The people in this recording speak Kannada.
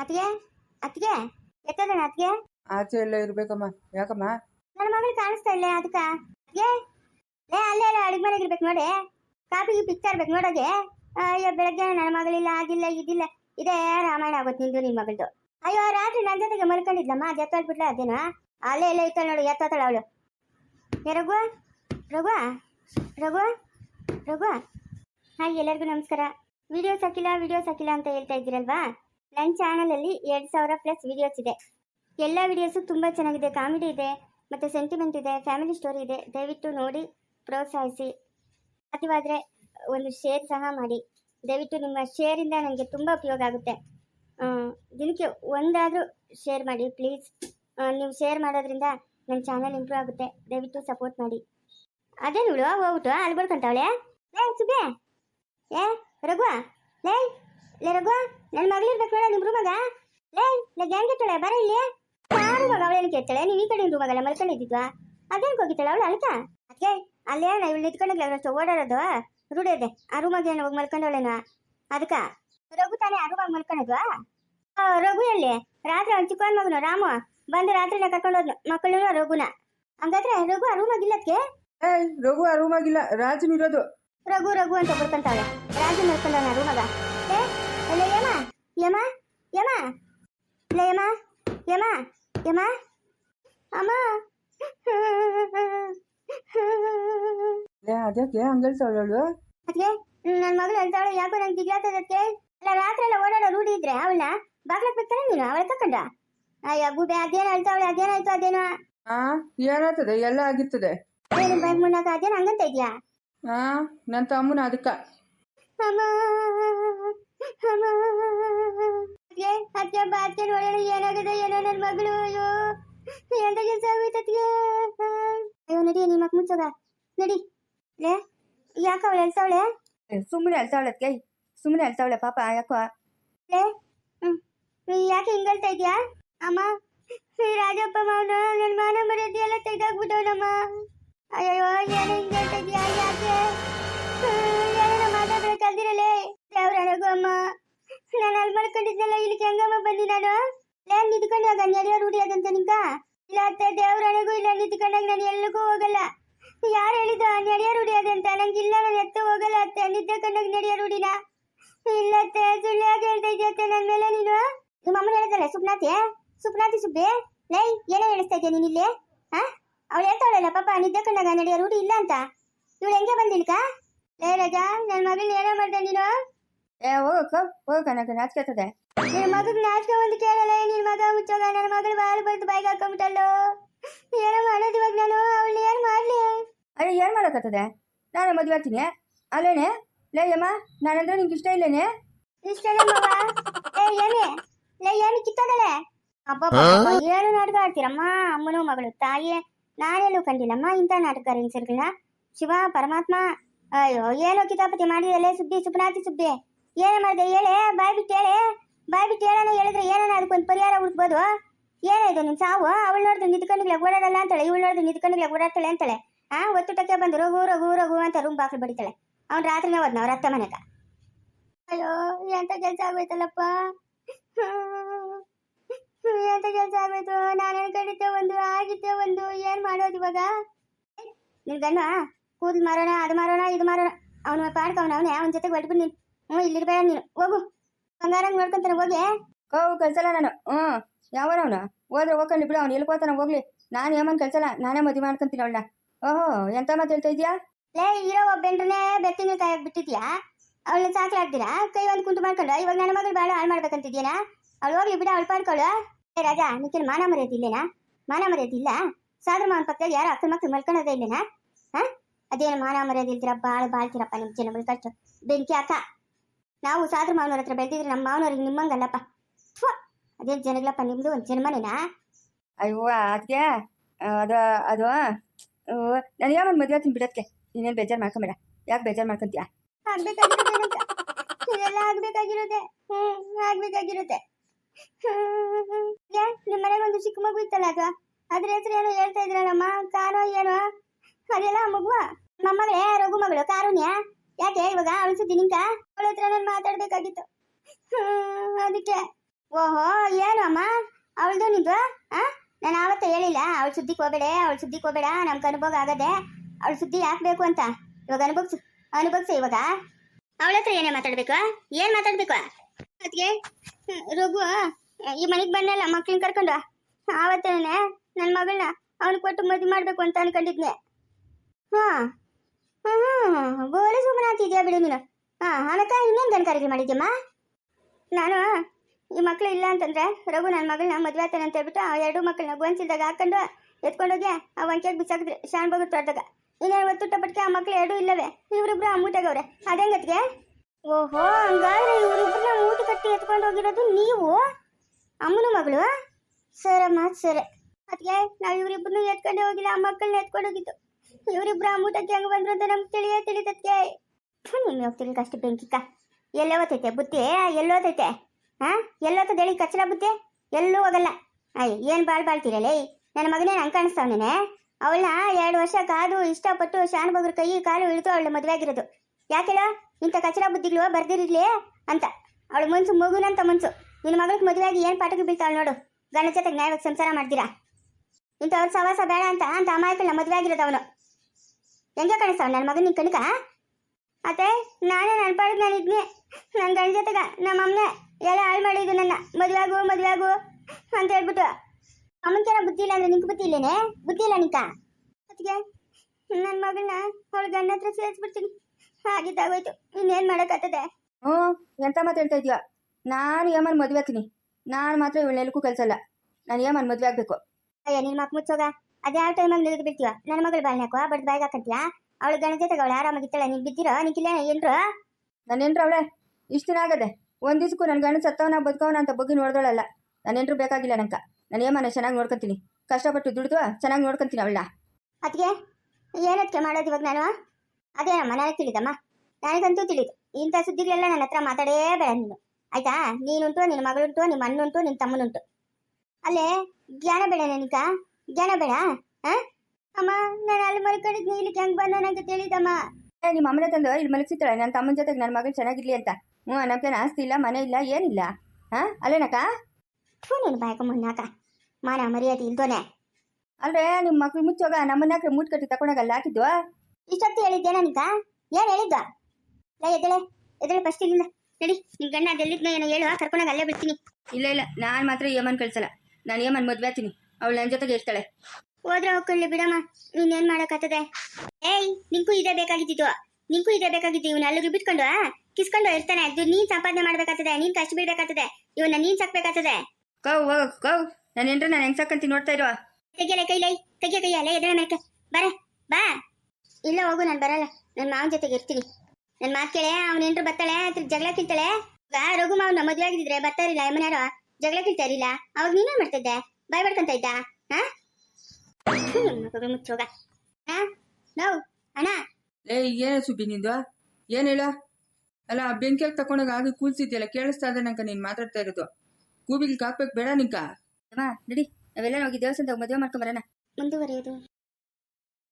ಅತ್ಗೆ ಅತ್ತಿಗೆ? ಎತ್ತದ ಅತ್ತಿಗೆ? ಆಚೆ ಎಲ್ಲ ಇರ್ಬೇಕಮ್ಮ. ಯಾಕಮ್ಮ? ನನ್ನ ಮಗಳು ಕಾಣಿಸ್ತಾ ಇಲ್ಲ ಅದಕ್ಕ ಏ ಲೇ ಅಲ್ಲೇ ಅಲ್ಲ ಅಡುಗೆ ಮನೆಗೆ ಇರ್ಬೇಕು ನೋಡಿ. ಕಾಪಿಗೆ ಪಿಕ್ಚರ್ ಇರ್ಬೇಕು ನೋಡೋಗೆ. ಅಯ್ಯೋ ಬೆಳಗ್ಗೆ ನನ್ನ ಮಗಳಿಲ್ಲ ಆಗಿಲ್ಲ ಇದಿಲ್ಲ. ಇದೇ ರಾಮಾಯಣ ಆಗುತ್ತೆ ನಿಂದು ನಿಮ್ಮ ಮಗಳದು. ಅಯ್ಯೋ ರಾತ್ರಿ ನನ್ನ ಜೊತೆಗೆ ಮಲ್ಕೊಂಡಿದ್ಲಮ್ಮ? ಅದು ಎತ್ತೋಳ್ಬಿಟ್ಲ ಅದೇನೋ? ಅಲ್ಲೇ ಎಲ್ಲ ಇತ್ತಾಳ ನೋಡಿ ಎತ್ತೋತಾಳ ಅವಳು. ಏ ರಘು? ರಘು? ರಘು? ರಘು? ಹಾಯ್ ಎಲ್ಲರಿಗೂ ನಮಸ್ಕಾರ. ವಿಡಿಯೋಸ್ ಹಾಕಿಲ್ಲ ವಿಡಿಯೋಸ್ ಹಾಕಿಲ್ಲ ಅಂತ ಹೇಳ್ತಾ ಇದ್ದೀರಲ್ವಾ? ನನ್ನ ಚಾನಲಲ್ಲಿ ಎರಡು ಸಾವಿರ ಪ್ಲಸ್ ವಿಡಿಯೋಸ್ ಇದೆ. ಎಲ್ಲ ವಿಡಿಯೋಸು ತುಂಬ ಚೆನ್ನಾಗಿದೆ. ಕಾಮಿಡಿ ಇದೆ, ಮತ್ತು ಸೆಂಟಿಮೆಂಟ್ ಇದೆ ಫ್ಯಾಮಿಲಿ ಸ್ಟೋರಿ ಇದೆ. ದಯವಿಟ್ಟು ನೋಡಿ, ಪ್ರೋತ್ಸಾಹಿಸಿ. ಸಾಧ್ಯವಾದರೆ ಒಂದು ಶೇರ್ ಸಹ ಮಾಡಿ. ದಯವಿಟ್ಟು ನಿಮ್ಮ ಶೇರಿಂದ ನನಗೆ ತುಂಬ ಉಪಯೋಗ ಆಗುತ್ತೆ. ದಿನಕ್ಕೆ ಒಂದಾದರೂ ಶೇರ್ ಮಾಡಿ ಪ್ಲೀಸ್ ನೀವು ಶೇರ್ ಮಾಡೋದ್ರಿಂದ ನನ್ನ ಚಾನಲ್ ಇಂಪ್ರೂವ್ ಆಗುತ್ತೆ. ದಯವಿಟ್ಟು ಸಪೋರ್ಟ್ ಮಾಡಿ. ಅದೇ ನೋಡು ಹೋಗ್ಬಿಟ್ಟು ಅಲ್ಲಿ ಬರ್ಕೊಂತಾವಳೆ ಏ, ಸುಬ್ಬೆ. ಏ ಲೇ ರಘು ನನ್ನ ಮಗಳಿರ್ಬೇಕು ನೋಡ ನಿಮ್ಮ ರೂಮಗ. ಲೇ ಲೇ ಗ್ಯಾಂಗ್ ಇರ್ತಾಳೆ ಬರ ಇಲ್ಲಿ. ಯಾರು ಮಗ ಅವಳೇನು ಕೇಳ್ತಾಳೆ? ನೀವು ಈ ಕಡೆ ರೂಮಗಲ್ಲ ಮಲ್ಕೊಂಡಿದ್ದಿದ್ವಾ ಅದೇನಕ್ಕೆ ಹೋಗಿತ್ತಾಳೆ ಅವಳು ಅಲ್ಕ ಅದಕ್ಕೆ ಅಲ್ಲೇ ನಾ ಇವಳು ನಿಂತ್ಕೊಂಡಾಗ್ಲ ಅಷ್ಟು ಓಡಾಡೋದು. ರೂಢಿ ಇದೆ ಆ ರೂಮಾಗ ಏನು ಹೋಗಿ ಮಲ್ಕೊಂಡವಳೇನ. ಅದಕ್ಕ ರಘು ತಾನೇ ಆ ರೂಮಾಗ ಮಲ್ಕೊಂಡದ್ವಾ? ಆ, ರಘು ಎಲ್ಲಿ? ರಾತ್ರಿ ಅವ್ನು ಚಿಕ್ಕವನ್ ಮಗನು ರಾಮು. ಬಂದು ರಾತ್ರಿನ ಕರ್ಕೊಂಡು ಹೋದ್ನು ಮಕ್ಕಳು ರಘುನ. ಹಂಗಾದ್ರೆ ರಘು ಆ ರೂಮಾಗ ಇಲ್ಲದ್ಕೆ ಏಯ್ ರಘು ಆ ರೂಮಾಗಿಲ್ಲ ರಾಜನ್ ಇರೋದು. ರಘು ರಘು ಅಂತ ಬರ್ಕೊಂತಾಳೆ. ರಾಜು ಮಲ್ಕೊಂಡವನ ರೂಮಾಗ. ಏ ಯಮ ಯಮ. ಇಲ್ಲ ಯಮ ಯಮ ಯಮ. ಅಮ್ಮ. ಏ ಅದಕ್ಕೆ ಹಂಗಲ್ತಾವಳು ಅದ್ಕೆ ನನ್ನ ಮಗಳು ಹೇಳ್ತಾಳೆ ಯಾಕೋ ನಂಗೆ ದಿಗ್ಲಾತದಕ್ಕೆ ಅಲ್ಲ ರಾತ್ರಿ ಎಲ್ಲ ಓಡಾಡೋ ರೂಢಿ ಇದ್ರೆ ಅವಳನ್ನ ಬಾಗ್ಲಕ್ ಬಿಡ್ತಾನೆ ನೀನು ಅವಳ ತಕೊಂಡ? ಅಯ್ಯ ಗುಬೆ ಅದೇನು ಹೇಳ್ತಾವಳು ಅದೇನಾಯ್ತು ಅದೇನೋ ಆ ಏನಾಗ್ತದೆ? ಎಲ್ಲ ಆಗಿರ್ತದೆ. ಏನು ಬ್ಯಾಂಕ್ ಮುನ್ನಾಕ ಅದೇನು ಹಂಗಂತ ಇದ್ಯಾ? ಆ ನನ್ನ ತಮ್ಮನ ಅದಕ್ಕ. ಅಮ್ಮ ಅಮ್ಮ ಅದ್ಕೆ ಅದ್ಕೆ ಬಾ ಅದ್ಕೆ ನೋಡೋಣ ಏನಾಗಿದೆ ಏನೋ ನನ್ನ ಮಗಳು ಅಯ್ಯೋ. ಆಗೋಯ್ತು ಅದ್ಕೆ ಅಯ್ಯೋ ನಡಿ ನಿಮ್ಮ ಮಕ್ ಮುಚ್ಚೋಗ ನಡಿ. ಲೇ ಯಾಕ ಅವಳು ಹೇಳ್ತಾವಳೆ ಸುಮ್ಮನೆ ಅದಕ್ಕೆ ಸುಮ್ಮನೆ ಅಳ್ತಾವಳೆ ಪಾಪ ಯಾಕೋ. ಲೇ ಯಾಕೆ ಹಿಂಗಳ್ತಾ ಇದ್ಯಾ? ಅಮ್ಮ ರಾಜಪ್ಪ ಮಾವನ ನನ್ನ ಮಾನ ಮರ್ಯಾದೆ ಎಲ್ಲ ತೆಗ್ದಾಕ್ಬಿಟ್ಟವನಮ್ಮ ಅಯ್ಯೋ ಏನು ಹಿಂಗಳ್ತಾ ಇದ್ಯಾ ಯಾಕೆ? ನಿಂತ್ಕೊಂಡಾಗ ರೂಢಿ ಆದಂತ ನಿಂಗ? ಇಲ್ಲ ಅತ್ತೆ, ದೇವ್ರ ಅಣಗು ಇಲ್ಲ ನಿಂತ್ಕೊಂಡಾಗ ನಾನು ಎಲ್ಲಿಗೂ ಹೋಗಲ್ಲ. ಯಾರು ಹೇಳಿದ ನಡೆಯೋ ರೂಢಿ ನಂಗೆ ನಂಗಿಲ್ಲ, ನಾನು ಎತ್ತ ಹೋಗಲ್ಲ ಅತ್ತೆ. ನಿದ್ದೆ ಕಂಡಾಗ ನಡೆಯೋ ರೂಢಿನ ಇಲ್ಲತ್ತೆ ಸುಳ್ಳ್ಯಾಗ ಹೇಳ್ತಾ ಇದೆಯತ್ತೆ ನನ್ನ ಮೇಲೆ ನೀನು? ನಿಮ್ಮ ಅಮ್ಮನ ಹೇಳಿದಲ್ಲ ಸುಪ್ನಾತಿ ಸುಪ್ನಾತಿ ಸುಬ್ಬಿ? ಲೈ, ಏನೋ ಹೇಳಿಸ್ತಾ ಇದೆಯಾ ನೀನು ಇಲ್ಲಿ? ಹಾ ಅವಳು ಹೇಳ್ತಾಳಲ್ಲ, ಪಾಪ, ನಿದ್ದೆ ಕಂಡಾಗ ನಡೆಯೋ ರೂಢಿ ಇಲ್ಲ ಅಂತ. ಇವಳು ಹೆಂಗೆ ಬಂದಿಲ್ಕ? ಲೇ ರಜಾ ನನ್ನ ಮಗಳನ್ನ ಏನೋ ಮಾಡ್ದೆ ನೀನು? ಏ ಹೋಗಕ್ಕ ಹೋಗಕ್ಕ ನನಗೆ ನಾಚ್ಕೊತದೆ ನಿನ್ನ ಮಗಗ್ ನಾಚಿಕೆ ಒಂದು ಕೇಳಲ್ಲ ನಿನ್ನ ಮಗ ಮುಚ್ಚೋಗ ನನ್ನ ಮಗಳು ಬಾಲು ಬಂದು ಬಾಯಿಗೆ ಹಾಕೊಂಬಿಟ್ಟಲ್ಲೋ? ಏನೋ ಮಾಡೋದು ಇವಾಗ ನಾನು, ಅವಳನ್ನ ಏನು ಮಾಡ್ಲಿ? ಅರೆ ಏನು ಮಾಡಕತ್ತದೆ ನಾನು ಮದುವೆ ಆಗ್ತೀನಿ. ಅಲ್ಲೇನೆ? ಲೇ ಅಮ್ಮ ನಾನಂದ್ರೆ ನಿಂಗೆ ಇಷ್ಟ ಇಲ್ಲೇನೆ? ಇಷ್ಟ ಏ, ಏನೇ? ಲೇ, ಏನು ಕಿತ್ತೋದಲೆ? ಅಬ್ಬ ಏನು ನಾಟಕ ಆಡ್ತೀರಮ್ಮ? ಅಮ್ಮನೋ ಮಗಳು ತಾಯಿ ನಾನೆಲ್ಲೂ ಕಂಡಿಲ್ಲಮ್ಮ, ಇಂಥ ನಾಟಕ ಹೆಂಗಸರ್ಗಳನ್ನ. ಶಿವ, ಪರಮಾತ್ಮ, ಅಯ್ಯೋ, ಏನೋ ಕಿತಾಪತಿ ಮಾಡಿದಲ್ಲೇ ಸುದ್ದಿ, ಸುಪ್ನಾತಿ ಸುದ್ದಿ. ಏನೇ ಮಾಡಿದೆ ಹೇಳೆ? ಬಾಯ್ ಬಿಟ್ಟು ಹೇಳೆ. ಬಾಯ್ ಬಿಟ್ಟು ಹೇಳೋಣ ಹೇಳಿದ್ರೆ ಏನಾನ ಅದಕ್ಕೊಂದು ಪರಿಹಾರ ಹುಡ್ಕ್ಬೋದು ಏನಾಯ್ತು ನಿನ್ ಸಾವು? ಅವಳು ನೋಡಿದ್ರೆ ನಿಂತ್ಕೊಂಡಿಗ್ಲ ಓಡಾಡಲ್ಲ ಅಂತಾಳೆ. ಇವಳು ನೋಡಿದ್ರೆ ನಿಂತ್ಕೊಂಡಿಗ್ಲ ಓಡಾಡ್ತಾಳೆ ಅಂತಾಳೆ. ಆ ಒತ್ತುಟಕ್ಕೆ ಬಂದು ರಘು ರಘು ರಘು ಅಂತ ರೂಮ್ ಬಾಕ್ಲು ಬಡಿತಾಳೆ. ಅವ್ನು ರಾತ್ರಿನೇ ಹೋದ್ನ ಅವ್ರ ಅತ್ತ ಮನೆಗ. ಅಯ್ಯೋ, ಎಂತ ಕೆಲಸ ಆಗೋಯ್ತಲ್ಲಪ್ಪ? ಎಂತ ಕೆಲಸ ಆಗೋಯ್ತು? ನಾನು ಅನ್ಕೊಂಡಿದ್ದೆ ಒಂದು? ಆಗಿದ್ದೆ ಒಂದು? ಏನ್ ಮಾಡೋದು ಇವಾಗ? ನಿನ್ ಗಂಡ ಕೂದಲು ಮಾರೋಣ, ಅದು ಮಾರೋಣ, ಇದು ಮಾರೋಣ. ಅವನ ಪಾಡ್ಕವನ ಅವನೇ, ಅವನ. ಜೊತೆಗೆ ಹೊಡ್ಬಿಟ್ಟು ನೀನು ಹ್ಞೂ ಇಲ್ಲಿರ್ಬೇಡ ನೀನು. ಹೋಗು. ಬಂಗಾರಂಗ್ ನೋಡ್ಕೊಂತಾನೆ ಹೋಗಿ. ಕವು ಕಳ್ಸಲ್ಲ ನಾನು. ಹ್ಞೂ. ಯಾವನವನು ಹೋದ್ರೆ ಹೋಗಲಿ ಬಿಡು ಅವ್ನು. ಎಲ್ಲಿ ಹೋಗ್ತಾನೆ ಹೋಗ್ಲಿ. ನಾನು ಏಮನ್ ಕಳ್ಸಲ್ಲ ನಾನೇ ಮದುವೆ ಮಾಡ್ಕೊಂತೀನಿ ಅವಳನ್ನ. ಓಹೋ ಎಂತ ಮಾತು ಹೇಳ್ತಾ ಇದೀಯಾ ಲೇ ಇರೋ ಒಬ್ಬೆಂಡ್ರನ್ನೇ ಬೆತ್ತಿನ ತಾಯಿ ಬಿಟ್ಟಿದ್ಯಾ? ಅವಳನ್ನ ಸಾಕಿ ಹಾಕ್ತೀರಾ? ಕೈ ಒಂದು ಕುಂಟು ಮಾಡ್ಕೊಂಡು ಇವಾಗ ನನ್ನ ಮಗಳು ಬಾಳ ಹಾಳು ಮಾಡ್ಬೇಕಂತಿದ್ಯೇನಾ? ಅವಳು ಹೋಗ್ಲಿ ಬಿಡ ಅವಳು ಪಾಡ್ಕೊಳ್ಳು ಏ ರಾಜಾ ನಿಖಿಲ್ ಮಾನ ಮರ್ಯಾದೆ ಇಲ್ಲೇನಾ? ಮಾನ ಮರ್ಯಾದೆ ಇಲ್ಲ? ಸಾದ್ರ ಮಾವನ ಪಕ್ಕದಾಗ ಯಾರು ಅಕ್ಕನ ಮಕ್ಕಳು ಮಲ್ಕೊಳ್ಳೋದೇ ಇಲ್ಲೇನಾ? ಹಾ? ಅದೇನು ಮಾನ ಮರ್ಯಾದೆ ಇಲ್ದಿರ ಬಾಳ ಬಾಳ್ತೀರಪ್ಪ ನಿಮ್ಮ ಜನಗಳು ಕಷ್ಟ ಬೆಂಕಿ ಅಕ್ಕ ನಾವು ಸಾದ್ರ ಮಾವನವ್ರ ಹತ್ರ ಬೆಳೆದಿದ್ರೆ ನಮ್ಮ ಮಾವನವ್ರಿಗೆ ನಿಮ್ಮಂಗಲ್ಲಪ್ಪ. ಅದೇನ್ ಜನಗಳಪ್ಪ ನಿಮ್ದು ಒಂದು ಜನ್ಮನೇನಾ? ಅಯ್ಯೋ ಅದಕ್ಕೆ ಅದು ಅದು ನಾನು ಯಾವ ಮದುವೆ ಆಗ್ತೀನಿ ಬಿಡೋದಕ್ಕೆ ನೀನೇನು ಬೇಜಾರ್ ಮಾಡ್ಕೊಂಬೇಡ. ಯಾಕೆ ಬೇಜಾರ್ ಮಾಡ್ಕೊಂತೀಯ? ಆಗ್ಬೇಕಾಗಿರುತ್ತೆ. ಇದೆಲ್ಲ ಆಗ್ಬೇಕಾಗಿರೋದೆ ಹ್ಮ್ ಆಗ್ಬೇಕಾಗಿರುತ್ತೆ. ನಿಮ್ಮ ನಿಮ್ ಮನೆಗೆ ಒಂದು ಚಿಕ್ಕ ಮಗು ಇತ್ತಲ್ಲ ಅದು? ಅದ್ರ ಹೆಸರು ಏನೋ ಹೇಳ್ತಾ ಇದ್ರಲ್ಲಮ್ಮ? ಕಾರೋ ಏನೋ? ಅದೆಲ್ಲ ಮಗುವ? ಮೊಮ್ಮಗಳೇ ರಘು ಮಗಳು ಕಾರುಣ್ಯ? ಯಾಕೆ ಇವಾಗ ಅವಳ ಸುದ್ದಿ ನಿಂಕ? ಅವಳ ಹತ್ರ ನಾನು ಮಾತಾಡ್ಬೇಕಾಗಿತ್ತು. ಅದಕ್ಕೆ. ಓಹೋ, ಏನು ಅಮ್ಮ? ಅವಳದು ನಿಂದು? ಆ? ನಾನು ಆವತ್ತ ಹೇಳಿಲ್ಲ, ಅವಳ ಸುದ್ದಿಗೆ ಹೋಗಬೇಡ, ಅವಳ ಸುದ್ದಿಗೆ ಹೋಗಬೇಡ, ನಮ್ಗೆ ಅನುಭವ ಆಗದೆ ಅವಳ ಸುದ್ದಿ ಯಾಕೆ ಬೇಕು ಅಂತ? ಇವಾಗ ಅನುಭವಿಸು, ಅನುಭವಿಸ ಇವಾಗ. ಅವಳ ಹತ್ರ ಏನೇ ಮಾತಾಡ್ಬೇಕು ಏನ್ ಮಾತಾಡ್ಬೇಕು? ಅದಕ್ಕೆ ರಘು, ಈ ಮನೆಗೆ ಬಂದಲ್ಲ ಮಕ್ಳನ್ನ ಕರ್ಕೊಂಡು? ಆವತ್ತೇನೆ ನನ್ನ ಮಗಳನ್ನ ಅವನು ಕೊಟ್ಟು ಮದುವೆ ಮಾಡ್ಬೇಕು ಅಂತ ಅನ್ಕೊಂಡಿದ್ನೆ. ಹಾ ಸುಮ್ಮನಾಗ್ತಿದ್ಯಾ ಬಿಡು ನೀನು ಹಾ ಆಮೇಲೆ ಇನ್ನೇನು ಗಣಕಾರಿಕೆ ಮಾಡಿದ್ಯಮ್ಮ? ನಾನು ಈ ಮಕ್ಳು ಇಲ್ಲ ಅಂತಂದ್ರೆ ರಘು ನನ್ನ ಮಗಳನ್ನ ಮದುವೆ ಆತಾನೆ ಅಂತ ಹೇಳ್ಬಿಟ್ಟು ಆ ಎರಡು ಮಕ್ಕಳನ್ನ ಗೋನ್ಸಿಲ್ದಾಗ ಹಾಕೊಂಡು ಎತ್ಕೊಂಡೋಗಿ ಆ ವಂಕೆಗೆ ಬಿಸಾಕಿದ್ರೆ ಶಾನ್ ಬಗುತ್ತೆ ತೊಡ್ದಾಗ ಇನ್ನೇನು ಒತ್ತುಟ್ಟ ಪಟ್ಕೆ ಆ ಮಕ್ಳು ಎರಡು ಇಲ್ಲವೇ. ಇವರಿಬ್ರು ಆ ಮೂಟೆಗವ್ರೆ. ಅದೇಂಗತ್ಗೆ ಓಹೋ, ಹಂಗಾದ್ರೆ ಇವರಿಬ್ರನ್ನ ಮೂಟೆ ಕಟ್ಟಿ ಎತ್ಕೊಂಡು ಹೋಗಿರೋದು ನೀವು? ಅಮ್ಮನ ಮಗಳು? ಸರಮ್ಮ ಸರಿ. ಅದಕ್ಕೆ ನಾವು ಇವರಿಬ್ಬರನ್ನು ಎತ್ಕೊಂಡೇ ಹೋಗಿಲ್ಲ, ಆ ಮಕ್ಕಳನ್ನ ಎತ್ಕೊಂಡು ಹೋಗಿದ್ದು. ಇವರಿಬ್ರು ಆ ಹೆಂಗ್ ಬಂದ್ರು ಅಂತ ನಮ್ಗೆ ತಿಳಿಯೇ ತಿಳಿದಕ್ಕೆ ನಿಮ್ಗೆ ಹೋಗ್ತಿಲ್ಲ ಅಷ್ಟು ಬೆಂಕಿಕ್ಕ ಎಲ್ಲೋತೈತೆ ಬುತ್ತಿ? ಎಲ್ಲೋತೈತೆ ಹಾ ಎಲ್ಲೋತದ ಹೇಳಿ ಕಚ್ಚಲ ಬುತ್ತಿ? ಎಲ್ಲೂ ಹೋಗಲ್ಲ. ಅಯ್ಯ ಏನು ಬಾಳ್ ಬಾಳ್ತೀರಲ್ಲ ನನ್ನ ಮಗನೇ ನಂಗೆ ಕಾಣಿಸ್ತಾವನೇನೆ ಅವಳನ್ನ ಎರಡು ವರ್ಷ ಕಾದು ಇಷ್ಟಪಟ್ಟು ಶಾನ್ ಬಗ್ರ ಕೈ, ಕಾಲು ಇಳಿದು ಅವಳ ಮದುವೆ ಆಗಿರೋದು. ಯಾಕೆಲ್ಲ ಇಂಥ ಕಚರ ಬುದ್ಧಿಗಳು ಬರ್ದಿರಲಿ ಅಂತ. ಅವಳು ಮನ್ಸು ಮಗುನಂತ ಮನ್ಸು. ನಿನ್ನ ಮಗಳಿಗೆ ಮದುವೆ ಆಗಿ ಏನು ಪಾಠಕ್ಕೆ ಬೀಳ್ತಾಳೆ ನೋಡು. ಗಂಡ ಜೊತೆಗೆ ನ್ಯಾಯವಾಗಿ ಸಂಸಾರ ಮಾಡ್ತೀರಾ? ಇಂಥವ್ರ ಸವಾಸ ಬೇಡ ಅಂತ ಅಂತ ಅಮಾಯಕಳನ್ನ ಮದುವೆ ಆಗಿರೋದು ಅವನು. ಹೆಂಗೆ ಕಾಣಿಸ್ತಾವ ನನ್ನ ಮಗನ ನಿನ್ ಕಣಕ? ಅತ್ತೆ ನಾನೇ ಪಾಡಿಗೆ ನಾನು ಇದ್ನಿ. ನನ್ನ ಗಂಡ ಜೊತೆಗ ನಮ್ಮ ಅಮ್ಮನೆ ಎಲ್ಲ ಹಾಳು ಮಾಡಿದ್ದು ನನ್ನ. ಮದುವೆಗು ಮದುವೆಗು ಅಂತ ಹೇಳ್ಬಿಟ್ಟು ಅಮ್ಮನ್ಕೇನ ಬುದ್ಧಿ ಇಲ್ಲ ಅಂದ್ರೆ ನಿಂಗೆ ಬುದ್ಧಿ ಇಲ್ಲೇನೆ? ಬುದ್ಧಿ ಇಲ್ಲ ನಿಂಕ ಅದಕ್ಕೆ ನನ್ನ ಮಗಳನ್ನ ಅವಳ ಗಂಡ ಹತ್ರ ಸೇರಿಸ್ಬಿಡ್ತೀನಿ. ಆಗಿದ್ದಾಗೋಯ್ತು ಇನ್ನೇನು ಮಾಡೋಕ್ಕಾಗ್ತದೆ? ಹ್ಞೂ ಎಂತ ಮಾತು ಹೇಳ್ತಾ ಇದೀಯ? ನಾನು ಏಮನ್ ಮದುವೆ ಆಗ್ತೀನಿ. ನಾನು ಮಾತ್ರ ಇವಳೆಲ್ಲಕ್ಕೂ ಕಲ್ಸಲ್ಲ ನಾನು ಏಮನ್ ಮದುವೆ ಆಗಬೇಕು. ಅಯ್ಯ ನಿನ್ ಮಕ್ ಮುಚ್ಚೋಗ. ಅದ್ಯಾವ ಟೈಮಾಗ ನಿಲ್ದು ಬಿಡ್ತೀವ ನನ್ನ ಮಗಳು ಬಾಳ್ನಾಕೋ ಬಡ್ದು ಬಾಯಿಗೆ ಹಾಕಂತೀಯ? ಅವಳ ಗಣ ಜೊತೆಗೆ ಅವಳು ಆರಾಮಾಗಿತ್ತಾಳೆ ನೀನು ಬಿದ್ದಿರೋ? ನಿಕ್ಕಿಲ್ಲ ಏನ್ರು? ನಾನೇನ್ರ ಅವಳೆ? ಇಷ್ಟು ದಿನ ಆಗದೆ. ಒಂದು ದಿವ್ಸಕ್ಕೂ ನನ್ನ ಗಂಡ ಸತ್ತವನ ಬದುಕವನ ಅಂತ ಬಗ್ಗೆ ನೋಡ್ದೋಳಲ್ಲ. ನಾನೇನ್ರು ಬೇಕಾಗಿಲ್ಲ ನನ್ಕ ನಾನು ಏಮನ ಚೆನ್ನಾಗಿ ನೋಡ್ಕೊತೀನಿ. ಕಷ್ಟಪಟ್ಟು ದುಡಿದ್ವ ಚೆನ್ನಾಗಿ ನೋಡ್ಕೊತೀನಿ ಅವಳ ಅದಕ್ಕೆ ಏನದಕ್ಕೆ ಮಾಡೋದು ಇವಾಗ ನಾನು? ಅದೇ ನಮ್ಮ ನನಗೆ ತಿಳಿದಮ್ಮ. ನನಗಂತೂ ತಿಳಿದು. ಇಂಥ ಸುದ್ದಿಗಳೆಲ್ಲ ನನ್ನ ಹತ್ರ ಮಾತಾಡೇ ಬೇಡ ನೀನು. ಆಯ್ತಾ? ನೀನುಂಟು ನಿನ್ನ ಮಗಳುಂಟು ನಿಮ್ಮ ಅಣ್ಣುಂಟು ನಿನ್ನ ತಮ್ಮನುಂಟು. ಅಲ್ಲೇ ಜ್ಞಾನ ಬೇಡ ನನಗ ಜ್ಞಾನ ಬೇಡ ಆ? ಅಮ್ಮ ನಾನು ಅಲ್ಲಿ ಮಲ್ಕೊಂಡಿದ್ನಿ ಇಲ್ಲಿಗೆ ಹೆಂಗ್ ಬಂದ ನನಗೆ ತಿಳಿದಮ್ಮ. ಏ ನಿಮ್ಮ ಅಮ್ಮನ ತಂದು ಇಲ್ಲಿ ಮಲಗಿಸಿತ್ತಾಳೆ ನನ್ನ ತಮ್ಮನ ಜೊತೆಗೆ ನನ್ನ ಮಗಳು ಚೆನ್ನಾಗಿರ್ಲಿ ಅಂತ. ಹ್ಞೂ ನಮ್ಗೇನು ಆಸ್ತಿ ಇಲ್ಲ ಮನೆ ಇಲ್ಲ ಏನಿಲ್ಲ. ಹಾ ಅಲ್ಲೇನಕ್ಕ ಥೂ ನೀನು ಬಾಯಕ ಮುನ್ನಾಕ. ಮಾನ ಮರ್ಯಾದೆ ಇಲ್ದೋನೆ. ಅಲ್ರೇ ನಿಮ್ಮ ಮಕ್ಳು ಮುಚ್ಚೋಗ ನಮ್ಮನ್ನ ಮೂಟ್ ಕಟ್ಟಿ ತಕೊಂಡಾಗಲ್ಲ ಹಾಕಿದ್ವು ಇಷ್ಟೊತ್ತು ಹೇಳಿದ್ದೆ ನನಗ? ಏನ್ ಹೇಳಿದ್ದ? ಲೈ ಎದ್ದಳೆ ಎದ್ದಳೆ ಫಸ್ಟ್ ಇಲ್ಲ ನಡಿ ನಿಮ್ಮ ಗಂಡ ಅದೆಲ್ಲಿದ್ನ ಏನೋ ಹೇಳು ಕರ್ಕೊಂಡಾಗ ಅಲ್ಲೇ ಬಿಡ್ತೀನಿ. ಇಲ್ಲ ಇಲ್ಲ ನಾನು ಮಾತ್ರ ಯಮನ್ ಕಳ್ಸಲ್ಲ. ನಾನು ಯಮನ್ ಮದುವೆ ಆಗ್ತೀನಿ. ಅವಳು ನನ್ನ ಜೊತೆಗೆ ಇರ್ತಾಳೆ. ಹೋದ್ರೆ ಹೋಗ್ಕೊಳ್ಳಿ ಬಿಡಮ್ಮ. ನೀನೇನ್ ಮಾಡಕತ್ತದೆ ಏಯ್ ನಿಂಗೂ ಇದೇ ಬೇಕಾಗಿದ್ದಿತ್ತು ನಿಂಗೂ ಇದೇ ಬೇಕಾಗಿದ್ದು ಇವನ್ನ ಅಲ್ಲಿಗೆ ಬಿಟ್ಕೊಂಡು ಕಿಸ್ಕೊಂಡು ಇರ್ತಾನೆ. ಅದು ನೀನ್ ಸಂಪಾದನೆ ಮಾಡ್ಬೇಕಾಗ್ತದೆ ನೀನ್ ಕಷ್ಟ ಬಿಡ್ಬೇಕಾಗ್ತದೆ. ಇವನ್ನ ನೀನ್ ಸಾಕ್ಬೇಕಾಗ್ತದೆ. ಕೌ ಹೋಗ ಕೌ. ನಾನು ಏನ್ರ ನಾನು ಹೆಂಗ್ ಸಾಕಂತೀನಿ ನೋಡ್ತಾ ಇರುವ? ತೆಗಿಯಲೆ ಕೈಲೈ ತೆಗಿಯ ಕೈಯಲ್ಲ ಎದ್ರೆ ಮೇಕೆ ಬರ ಬಾ. ಇಲ್ಲ ಹೋಗು ನಾನು ಬರಲ್ಲ. ನನ್ನ ಮಾವನ ಜೊತೆಗೆ ಇರ್ತೀನಿ. ನನ್ನ ಮಾತು ಕೇಳೆ ಅವ್ನ ಏನ್ರ ಬತ್ತಾಳೆ ಜಗಳ ಕಿಲ್ತಾಳೆ ಬಾ ರಘು ಮಾವನ ಮದುವೆ ಆಗಿದ್ರೆ ಬರ್ತಾರಿಲ್ಲ ಯಮನ್ಯಾರು ಜಗಳ ಕಿಲ್ತಾರಿಲ್ಲ ಅವಾಗ ನೀನೇನ್ ಮಾಡ್ತಿದ್ದೆ? ಬಾಯ್ ಬಡ್ಕೊಂತ ಇದ್ದ ಹಾ ಮುಚ್ಚೋಗ ಹಾ ನೋವು ಅಣ್ಣ ಏ ಏನು ಸುಬ್ಬಿ ನಿಂದು? ಏನು ಹೇಳ? ಅಲ್ಲ ಬೆಂಕಿಯಾಗಿ ತಕೊಂಡಾಗ ಆಗಿ ಕೂಲ್ಸಿದ್ಯಲ್ಲ ಕೇಳಿಸ್ತಾ ಇದೆ ನಂಗೆ ನೀನು ಮಾತಾಡ್ತಾ ಇರೋದು. ಕೂಬಿಗೆ ಹಾಕ್ಬೇಕು ಬೇಡ ನಿಂಕ ನಡಿ. ನಾವೆಲ್ಲ ಹೋಗಿ ದೇವಸ್ಥಾನದಾಗ ಮದುವೆ ಮಾಡ್ಕೊಂಬರೋಣ ಮುಂದುವರಿಯೋದು.